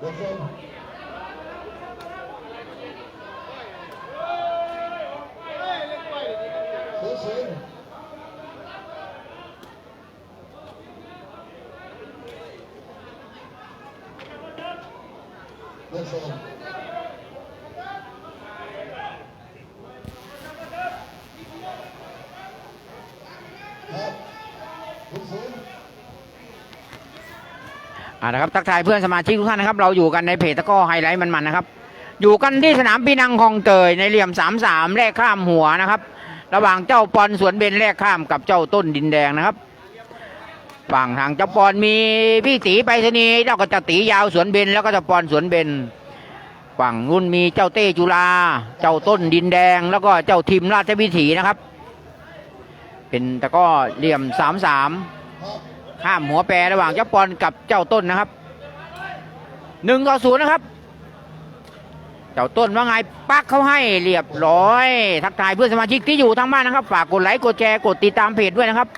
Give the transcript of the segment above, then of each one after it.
เด็กเส้นสีสินเด็กเส้นครับสีสิน อ่า นะครับทักทายเพื่อนสมาชิกทุกท่านนะครับ เราอยู่กันในเพจตะก้อไฮไลท์มันๆนะครับ อยู่กันที่สนามปีนังคลองเตยในเหลี่ยมสามสามแลกข้ามหัวนะครับ ระหว่างเจ้าปอนสวนเบนแลกข้ามกับเจ้าต้นดินแดงนะครับ ฝั่งทางเจ้าปอนมีพี่ตีไปรษณีย์แล้วก็เจ้าตียาวสวนเบนแล้วก็เจ้าปอนสวนเบนฝั่งนู้นมีเจ้าเต้จุฬาเจ้าต้นดินแดง แล้วก็เจ้าทิมราชวิถีนะครับ เป็นตะก้อเหลี่ยมสามสาม ข้ามหัวแปรระหว่างเจ้าปอนกับเจ้าต้นนะครับหนึ่งต่อศูนย์นะครับ เจ้าต้นว่าไงปักเขาให้เรียบร้อย ทักทายเพื่อนสมาชิกที่อยู่ทางบ้านนะครับ ฝากกดไลค์กดแชร์กดติดตามเพจด้วยนะครับ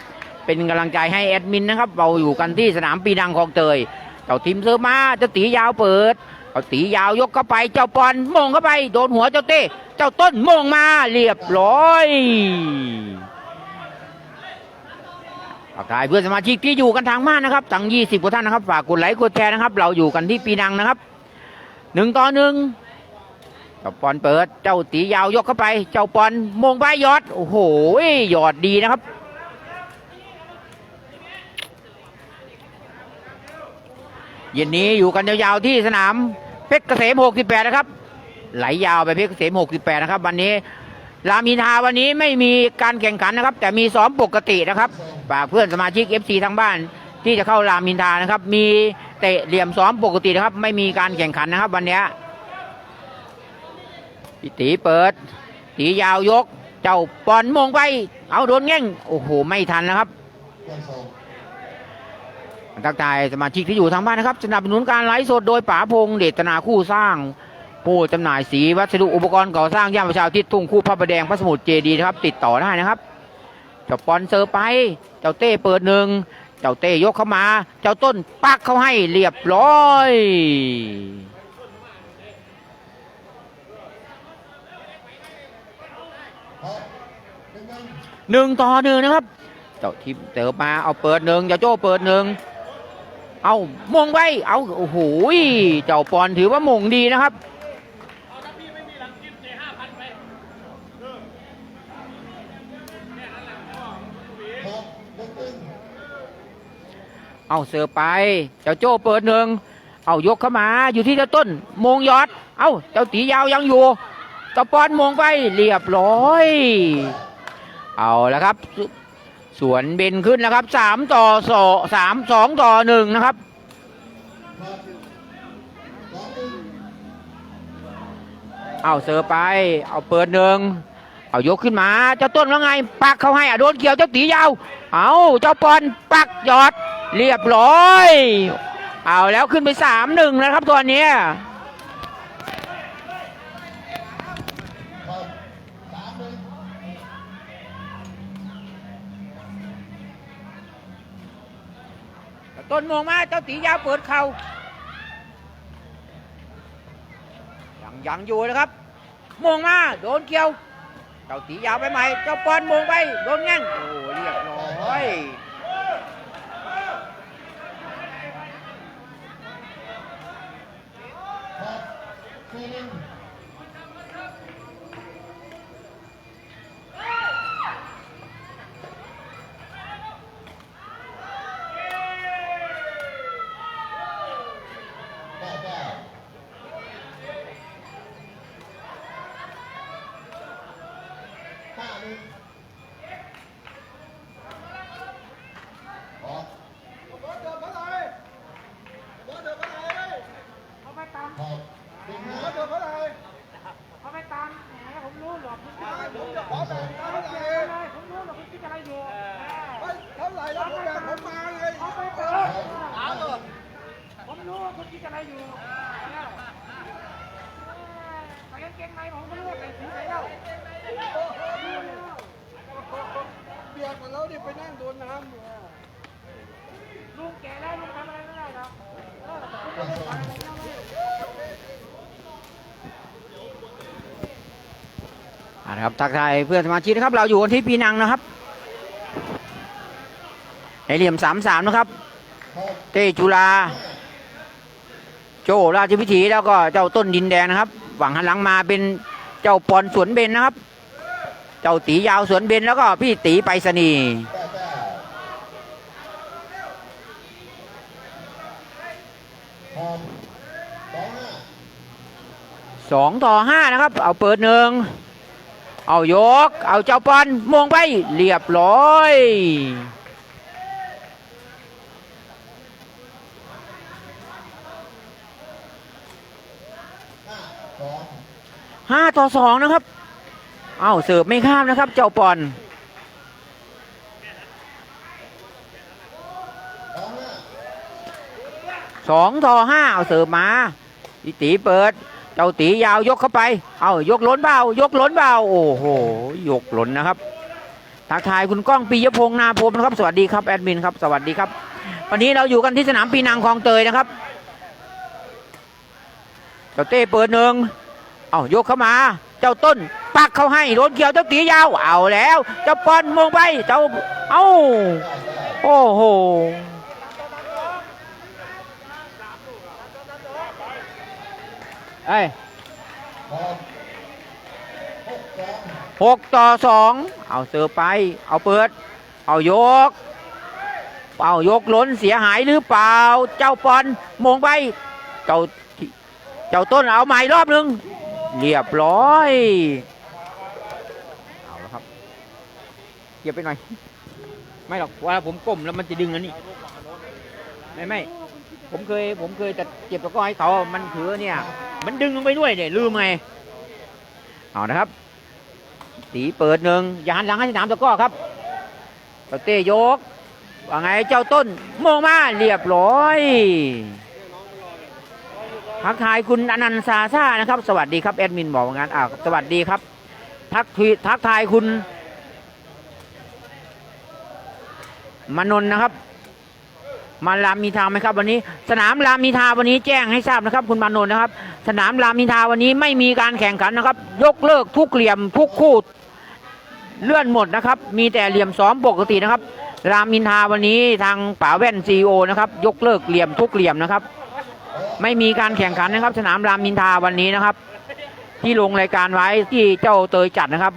เป็นกำลังใจให้แอดมินนะครับ เราอยู่กันที่สนามปีนังคลองเตย เจ้าทีมเซอร์มาเจ้าตียาวเปิดเจ้าตียาวยกเข้าไป เจ้าปอนโมงเข้าไป โดนหัวเจ้าเต้ เจ้าต้นโมงมาเรียบร้อย ทักทายเพื่อนสมาชิกที่อยู่กันทางบ้านนะครับตั้ง20กว่าท่านนะครับฝากกดไลค์กดแชร์นะครับ เราอยู่กันที่ปีนังนะครับหนึ่งต่อหนึ่งเจ้าปอนเปิดเจ้าตียาวยกเข้าไป เจ้าปอนมงไปยอดโอ้โหยอดดีนะครับเย็นนี้อยู่กันยาวๆที่สนามเพชรเกษม 68 นะครับ ไหลยาวไปเพชรเกษม 68 นะครับ วันนี้ รามอินทาวันนี้ไม่มีการแข่งขันนะครับ แต่มีซ้อมปกตินะครับฝากเพื่อนสมาชิก FC ทางบ้าน ที่จะเข้ารามอินทานะครับ มีเตะเหลี่ยมซ้อมปกตินะครับ ไม่มีการแข่งขันนะครับ วันนี้ยพี่ตีเปิด ตียาวยก เจ้าปอนมงไป เอาโดนแง่งโอ้โหไม่ทันนะครับทักทายสมาชิกที่อยู่ทางบ้านนะครับสนับสนุนการไลฟ์สดโดยป๋าพงษ์เดชนาคู่สร้าง ผู้จำหน่ายสีวัสดุอุปกรณ์ก่อสร้างย่านประชาทิศทุ่งคู่พระประแดงพระสมุทรเจดีนะครับ ติดต่อได้นะครับเจ้าปอนเซอร์ไป เจ้าเต้เปิดหนึ่งเจ้าเต้ยกเข้ามา เจ้าต้นปักเข้าให้เรียบร้อยหนึ่งต่อหนึ่งนะครับ เจ้าทิมเติมมาเอาเปิดหนึ่งเจ้าโจ้เปิดหนึ่งเอามงไว้เอาโอ้โหเจ้าปอนถือว่ามงดีนะครับ เอาเสือไป เจ้าโจ้เปิดหนึ่ง เอายกเข้ามาอยู่ที่เจ้าต้นมงยอด เอาเจ้าตียาวยังอยู่เจ้าปอนมงไปเรียบร้อย เอาแล้วครับสสวนเบนขึ้นแล้วครับสามต่อสองสามสองต่อหนึ่งนะครับ เอาเสือไป เอาเปิดหนึ่งเอายกขึ้นมา เจ้าต้นว่าไง ปักเขาให้อะโดนเกี่ยวเจ้าตียาว เอาเจ้าปอนปักยอด เรียบร้อย เอาแล้วขึ้นไปสามหนึ่งนะครับตัวนี้ต้นมองมาเจ้าตียาวเปิดเขา่ายังยังอยู่นะครับมองมาโดนเกี่ยว เจ้าตียาวไปใหม่ เจ้าปอนมองไป โดนแง่งโอ้เรียบร้อย ครับ สี่ ไปแล้วผมมาเลยเอาไปเปิดเอาหมดผมรู้คุณคิดอะไรอยู่ใส่กางเกงในผมไม่รู้ว่าใส่สีไหนแล้วเบียกหมดแล้วดิไปนั่งโดนน้ำลูกแก่แล้วลูกทำอะไรไม่ได้แล้วรไม่นะครับทักทายเพื่อนสมาชิกนะครับ เราอยู่กันที่ปีนังนะครับ ในเหลี่ยมสามสามนะครับ เต้จุฬาโจราชพิธีแล้วก็เจ้าต้นดินแดงนะครับ หวังหันหลังมาเป็นเจ้าปอนสวนเบนนะครับ เจ้าตียาวสวนเบนแล้วก็พี่ตีไปรษณีสองต่อห้านะครับ เอาเปิดหนึ่งเอายก เอาเจ้าปอนมงไปเรียบร้อย ห้าต่อสองนะครับ เอาเสิร์ฟไม่ข้ามนะครับ เจ้าปอนสองห้าสองต่อห้าเอาเสิร์ฟมาอีตีเปิด เจ้าตียาวยกเข้าไป เอายกล้นเบายกล้นเบาโอ้โหยกล้นนะครับทักทายคุณก้องปียพงษ์นาพรมนะครับ สวัสดีครับแอดมินครับสวัสดีครับ วันนี้เราอยู่กันที่สนามปีนังคลองเตยนะครับเจ้าเต้เปิดหนึ่ง เอายกเข้ามา เจ้าต้น ปักเข้าให้โดนเกี่ยวเจ้าตียาว เอาแล้วเจ้าปอนมงไปเจ้าเอ้าโอ้โหเอ้ยหกหกสองหกต่อสองเอาเสือไป เอาเปิด เอายก เอายกล้นเสียหายหรือเปล่า เจ้าปอนมงไป เจ้าเจ้าต้นเอาใหม่รอบหนึ่ง เรียบร้อย เอาแล้วครับเหยียบไปหน่อย ไม่หรอกว่าผมก้มแล้วมันจะดึงอันนี้ ไม่ไม่ ผมเคย ผมเคยแต่เจ็บตะกร้อให้เขา มันถือเนี่ย มันดึงลงไปด้วยเนี่ยลืมไง เอานะครับ ตีเปิดหนึ่งอย่าหันหลังให้สนามตะกร้อครับเจ้าเต้ยก ว่าไงเจ้าต้นมองมาเรียบร้อย ทักทายคุณอนันต์ซาซ่านะครับ สวัสดีครับแอดมินบอกว่านอ่าสวัสดีครับ ทักทักทายคุณมนน์นะครับ มารามีทาไหมครับ วันนี้ สนามรามีทาวันนี้แจ้งให้ทราบนะครับ คุณมานน์นะครับ สนามรามีทาวันนี้ไม่มีการแข่งขันนะครับ ยกเลิกทุกเหลี่ยมทุกคู่เลื่อนหมดนะครับ มีแต่เหลี่ยมซ้อมปกตินะครับ รามินทาวันนี้ทางป๋าแว่นซีโอนะครับ ยกเลิกเหลี่ยมทุกเหลี่ยมนะครับ ไม่มีการแข่งขันนะครับ สนามรามอินทาวันนี้นะครับ ที่ลงรายการไว้ที่เจ้าเตยจัดนะครับ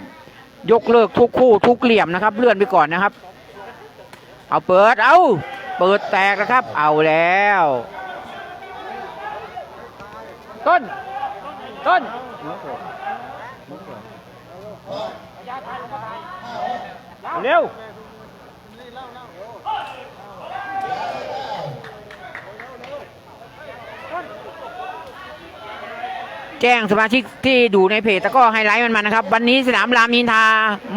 ยกเลิกทุกคู่ทุกเหลี่ยมนะครับ เลื่อนไปก่อนนะครับ เอาเปิดเอาเปิดแตกนะครับ เอาแล้ว ต้น ต้นเร็ว แจ้งสมาชิกที่ดูในเพจตะกร้อไฮไลท์มันมานะครับ วันนี้สนามรามอินทา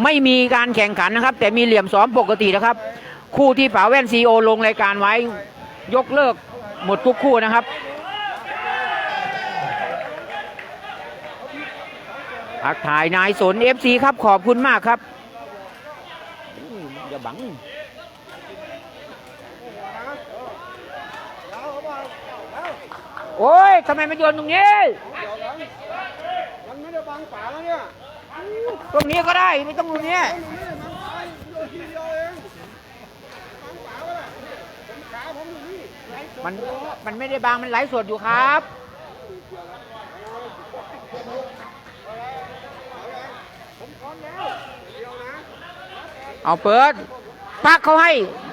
ไม่มีการแข่งขันนะครับ แต่มีเหลี่ยมซ้อมปกตินะครับ คู่ที่ป๋าแว่นซีโอลงรายการไว้ยกเลิกหมดทุกคู่นะครับทักถ่ายนายสนเอฟซีครับขอบคุณมากครับอย่าบังโอ้ยทำไมมาโยนตรงนี้ เดี๋ยวหลังมันไม่ได้บังฝาแล้วเนี่ยตรงนี้ก็ได้ไม่ต้องตรงนี้ไอ้หนูนี่มันฝาโดนทีเดียวเองบังฝาก็ได้ผมขาผมอยู่นี่มันมันไม่ได้บางมันไลฟ์สดอยู่ครับเอาเปิดพักเขาให้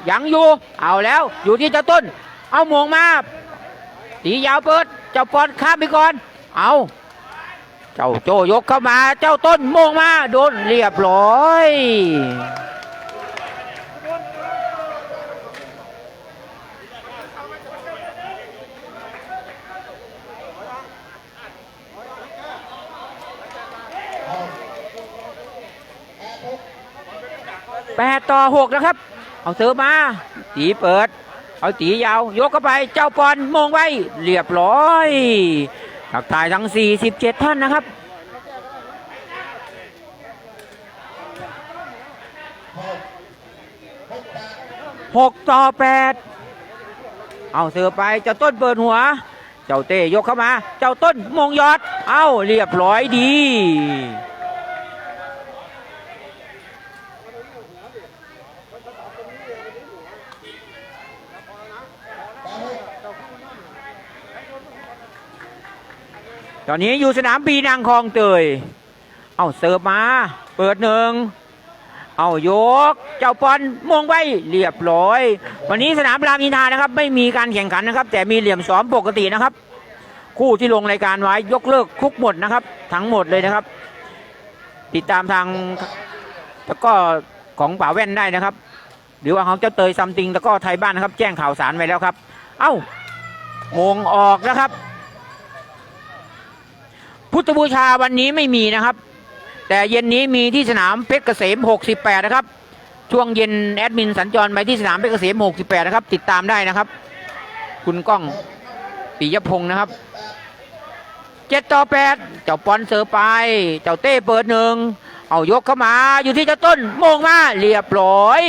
ยังอยู่ เอาแล้วอยู่ที่เจ้าต้น เอาหมวงมาตียาวเปิดเจ้าปอนข้ามไปก่อน เอา เจ้าโจยกเข้ามาเจ้าต้นโมงมาโดนเรียบร้อยแปดต่อหกนะครับ เอาเสือมา ตีเปิด เอาตียาว ยกเข้าไป เจ้าปอนมองไว้ เรียบร้อย ทักทายทั้ง 47 ท่านนะครับหกหกแปด6ต่อ 8 เอาเสือไปเจ้าต้นเปิดหัว เจ้าเต้ยกเข้ามา เจ้าต้นมงยอด เอาเรียบร้อยดี ตอนนี้อยู่สนามปีนางคลองเตย เอาเสิร์ฟมา เปิดหนึ่ง เอายก เจ้าปอนมงไว้เรียบร้อย วันนี้สนามรามอินทานะครับ ไม่มีการแข่งขันนะครับ แต่มีเหลี่ยมซ้อมปกตินะครับ คู่ที่ลงรายการไว้ยกเลิกทุกหมดนะครับ ทั้งหมดเลยนะครับ ติดตามทางแล้วก็ของป่าแว่นได้นะครับ หรือว่าของเจ้าเตยซัมติงแล้วก็ไทยบ้านนะครับ แจ้งข่าวสารไว้แล้วครับ เอ้า มงออกนะครับ พุทธบูชาวันนี้ไม่มีนะครับ แต่เย็นนี้มีที่สนามเพชรเกษม 68 นะครับ ช่วงเย็นแอดมินสัญจรไปที่สนามเพชรเกษม 68 นะครับ ติดตามได้นะครับ คุณก้องปิยพงศ์นะครับเจ็ดต่อแปดเจ้าปอนเสือไป เจ้าเต้เปิดหนึ่งเอายกเข้ามาอยู่ที่เจ้าต้นโมงมาเรียบร้อย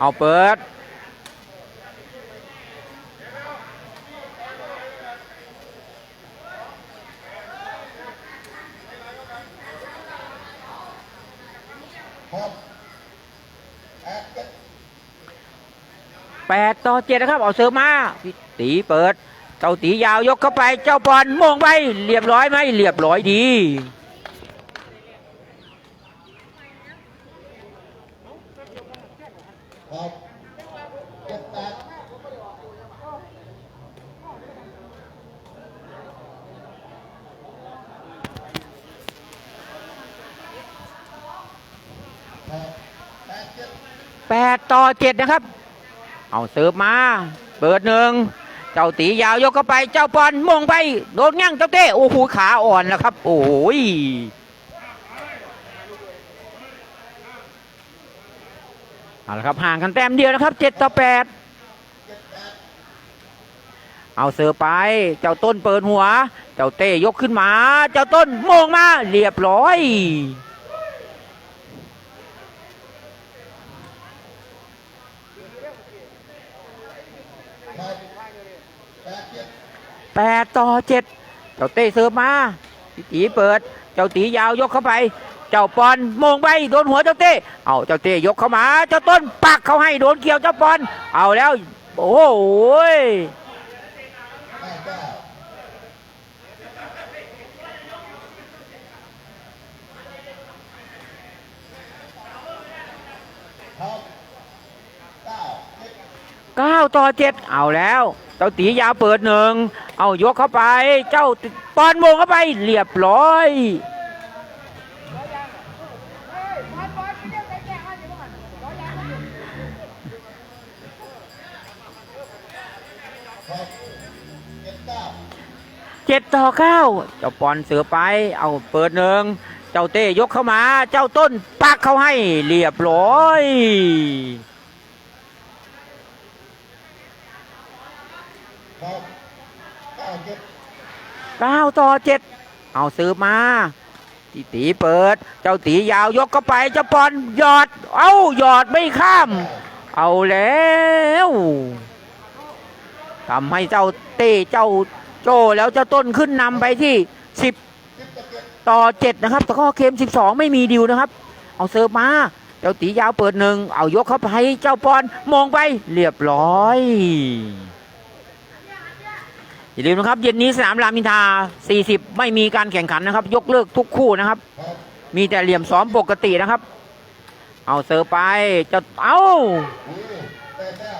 เอาเปิดแปดเจ็ดแปดต่อเจ็ดนะครับ เอาเสือมาพี่ตีเปิด เจ้าตียาวยกเข้าไป เจ้าบอลโมงไป เรียบร้อยไหม เรียบร้อยดี หกเจ็ดแปดหกแปดเจ็ด แปดต่อ เจ็ดนะครับ เอาเสิร์ฟมา เปิดหนึ่งเจ้าตียาวยกเข้าไป เจ้าบอลมงไป โดนยั่งเจ้าเต้ โอ้โหขาอ่อนแล้วครับ โอ้ยเอาละครับห่างกันแต้มเดียวนะครับเจ็ดต่อแปดเอาเสือไป เจ้าต้นเปิดหัว เจ้าเต้ยกขึ้นมา เจ้าต้นโมงมา เรียบร้อย 8 ต่อ 7 เจ้าเต้เสิร์ฟมาตีเปิด เจ้าตียาวยกเข้าไป เจ้าปอนมงไปโดนหัวเจ้าเต้เอาเจ้าเต้ยกเข้ามา เจ้าต้นปักเขาให้โดนเกี่ยวเจ้าปอน เอาแล้ว โอ้โห 9 ต่อ 7 เอาแล้ว เจ้าตียาเปิดหนึ่ง เอายกเข้าไป เจ้าปอนโมงเข้าไปเรียบร้อยเจ็ดต่อเก้าเจ้าปอนเสือไป เอาเปิดหนึ่ง เจ้าเต้ยกเข้ามา เจ้าต้นปักเข้าให้เรียบร้อย เก้าต่อเจ็ดเอาสืบมาตีตีเปิด เจ้าตียาวยกเข้าไปเจ้าปอนหยอด เอ้าหยอดไม่ข้าม เอาแล้วทำให้เจ้าเต้เจ้าโจแล้วเจ้าต้นขึ้นนำไปที่สิบต่อเจ็ดนะครับแตะกร้อเกมสิบสองไม่มีดิวนะครับ เอาเสิร์ฟมา เจ้าตียาวเปิดหนึ่งเอายกเข้าไปเจ้าปอนมองไปเรียบร้อย อย่าลืมนะครับ เย็นนี้สนามรามอินทา 40 ไม่มีการแข่งขันนะครับ ยกเลิกทุกคู่นะครับ มีแต่เหลี่ยมซ้อมปกตินะครับ เอาเสิร์ไปเจะเอาเก้า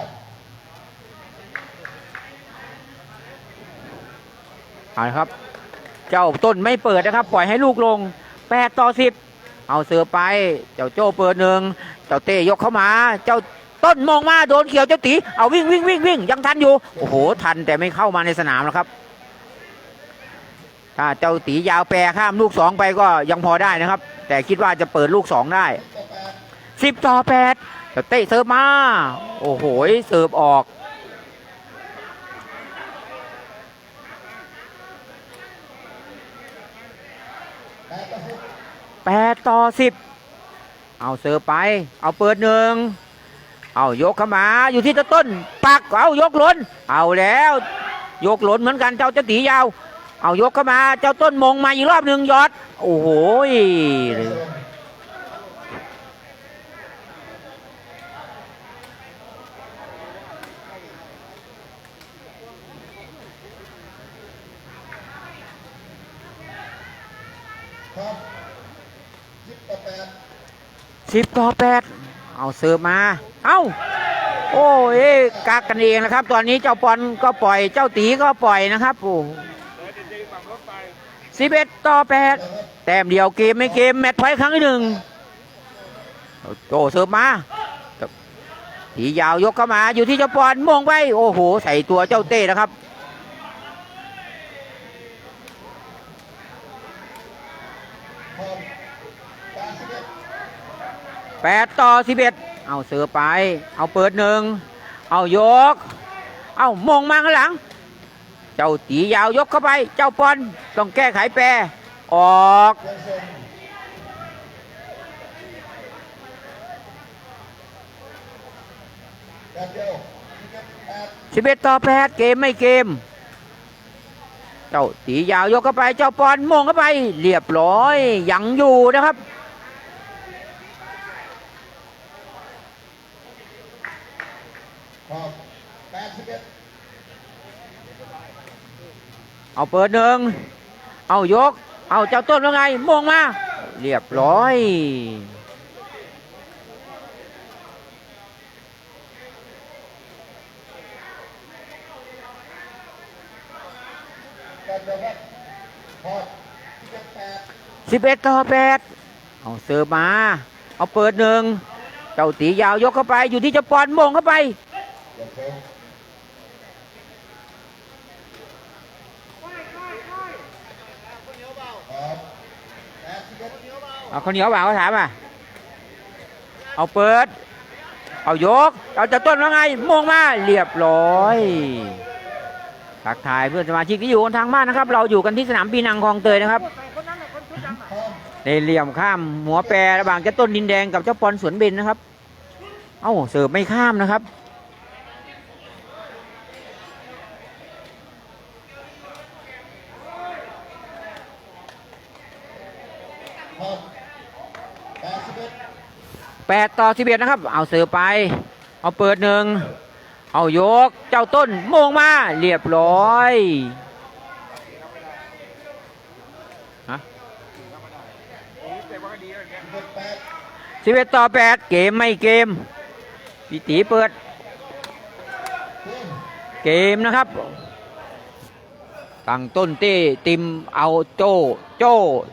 เอาครับ เจ้าต้นไม่เปิดนะครับ ปล่อยให้ลูกลง 8 ต่อ 10 เอาเสิร์ฟไป เจ้าโจ้เปิดหนึ่ง เจ้าเต้ยกเข้ามา เจ้า ต้นมองมาโดนเขียวเจ้าตีเอาวิ่งวิ่งวิ่งวิ่งยังทันอยู่โอ้โหทันแต่ไม่เข้ามาในสนามแล้วครับ ถ้าเจ้าตียาวแปรข้ามลูกสองไปก็ยังพอได้นะครับ แต่คิดว่าจะเปิดลูกสองได้สิบต่อแปดเจ้าเต้เสิร์ฟมา โอ้โหเสิร์ฟออกแปดกับสิบแปดต่อสิบเอาเสิร์ฟไป เอาเปิดหนึ่ง เอายกเข้ามาอยู่ที่ต้นปักเอายกหล้น เอาแล้ว ยกหล้นเหมือนกันเจ้าจ้ตียาว เอายกเข้ามาเจ้าต้นมงมาอีกรอบหนึ่งยอด โอ้โหสิบต่อแปด เอาเสิร์ฟมา เอ้า โอ้ยกักกันเองนะครับ ตอนนี้เจ้าปอนก็ปล่อย เจ้าตีก็ปล่อยนะครับโอ้สิบเอ็ดต่อแปดแต้มเดียวเกมไม่เกมแมตช์พอยต์ครั้งที่หนึ่งโอ้เสิร์ฟมาตียาวยกเข้ามาอยู่ที่เจ้าปอนมองไปโอ้โห ใส่ตัวเจ้าเต้นะครับ 8 ต่อ 11 เอาเสือไป เอาเปิดหนึ่ง เอายก เอามงมาข้างหลัง เจ้าตียาวยกเข้าไป เจ้าปอนต้องแก้ไขแปรออกสิบเอ็ดต่อแปดเกมไม่เกม เจ้าตียาวยกเข้าไป เจ้าปอนมงเข้าไป เรียบร้อย ยังอยู่นะครับ ครับแปดสิบเอ็ดเอาเปิดหนึ่ง เอายก เอาเจ้าต้นว่าไงมงมา เรียบร้อยแปดเดียวครับครับสิบเอ็ดแปดสิบเอ็ดต่อแปดเอาเสิร์ฟมา เอาเปิดหนึ่ง เจ้าตียาวยกเข้าไป อยู่ที่เจ้าปอนมงเข้าไป เดินส่งครับแปดสิบเอ็ดเอาข้าวเหนียวเปล่าเขาถามอะ เอาเปิด เอายก เอาจะต้นว่าไงมงมาเรียบร้อยทักทายเพื่อนสมาชิกที่อยู่กันทางบ้านนะครับ เราอยู่กันที่สนามปีนังคลองเตยนะครับในเหลี่ยมข้ามหัวแปรระหว่างเจ้าต้นดินแดงกับเจ้าปอนสวนเบนนะครับ เอ้าเสิร์ฟไม่ข้ามนะครับแปดสิบเอ็ด แปดต่อสิบเอ็ดนะครับ เอาเสิร์ฟไป เอาเปิดหนึ่ง เอายก เจ้าต้นโมงมา เรียบร้อยฮะสิบเอ็ดแปดสิบเอ็ดต่อแปดเกมไม่เกมพี่ตีเปิด เกมนะครับ ตั้งต้นเต้ติมเอาโจ โจ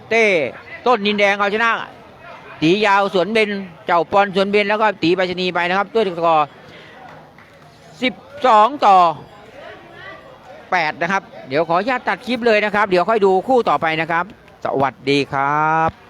เต้ ต้นดินแดงเอาชนะ ตียาวสวนเบนเจ้าปอนสวนเบนแล้วก็ตีไปชนีไปนะครับด้วยสกอร์สิบสองต่อแปดนะครับ เดี๋ยวขออนุญาตตัดคลิปเลยนะครับ เดี๋ยวค่อยดูคู่ต่อไปนะครับ สวัสดีครับ